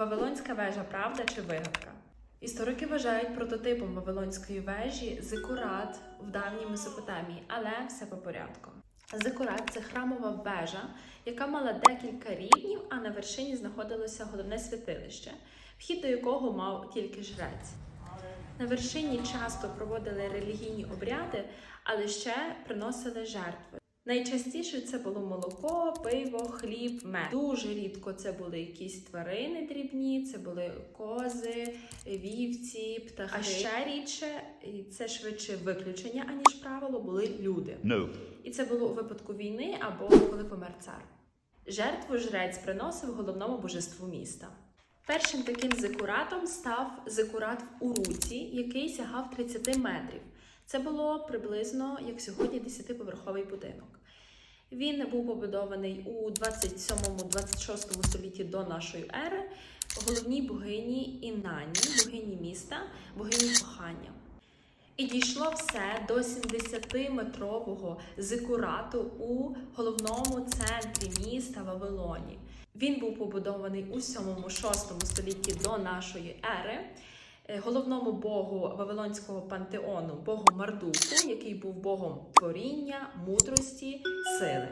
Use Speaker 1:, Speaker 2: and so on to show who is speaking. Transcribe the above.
Speaker 1: Вавилонська вежа правда чи вигадка? Історики вважають прототипом Вавилонської вежі зикурат в давній Месопотамії, але все по порядку. Зикурат це храмова вежа, яка мала декілька рівнів, а на вершині знаходилося головне святилище, вхід до якого мав тільки жрець. На вершині часто проводили релігійні обряди, але ще приносили жертви. Найчастіше це було молоко, пиво, хліб, мед. Дуже рідко це були якісь тварини дрібні, це були кози, вівці, птахи. А ще рідше, і це швидше виключення, аніж правило, були люди.
Speaker 2: No.
Speaker 1: І це було у випадку війни або коли помер цар. Жертву жрець приносив головному божеству міста. Першим таким зикуратом став зикурат в Уруці, який сягав 30 метрів. Це було приблизно, як сьогодні, 10-поверховий будинок. Він був побудований у 27-26 столітті до нашої ери, головній богині Інані, богині міста, богині кохання. І дійшло все до 70-метрового зикурату у головному центрі міста Вавилоні. Він був побудований у 7-6 столітті до нашої ери. Е, Головному богу Вавилонського пантеону, богу Мардуку, який був богом творіння, мудрості, сили.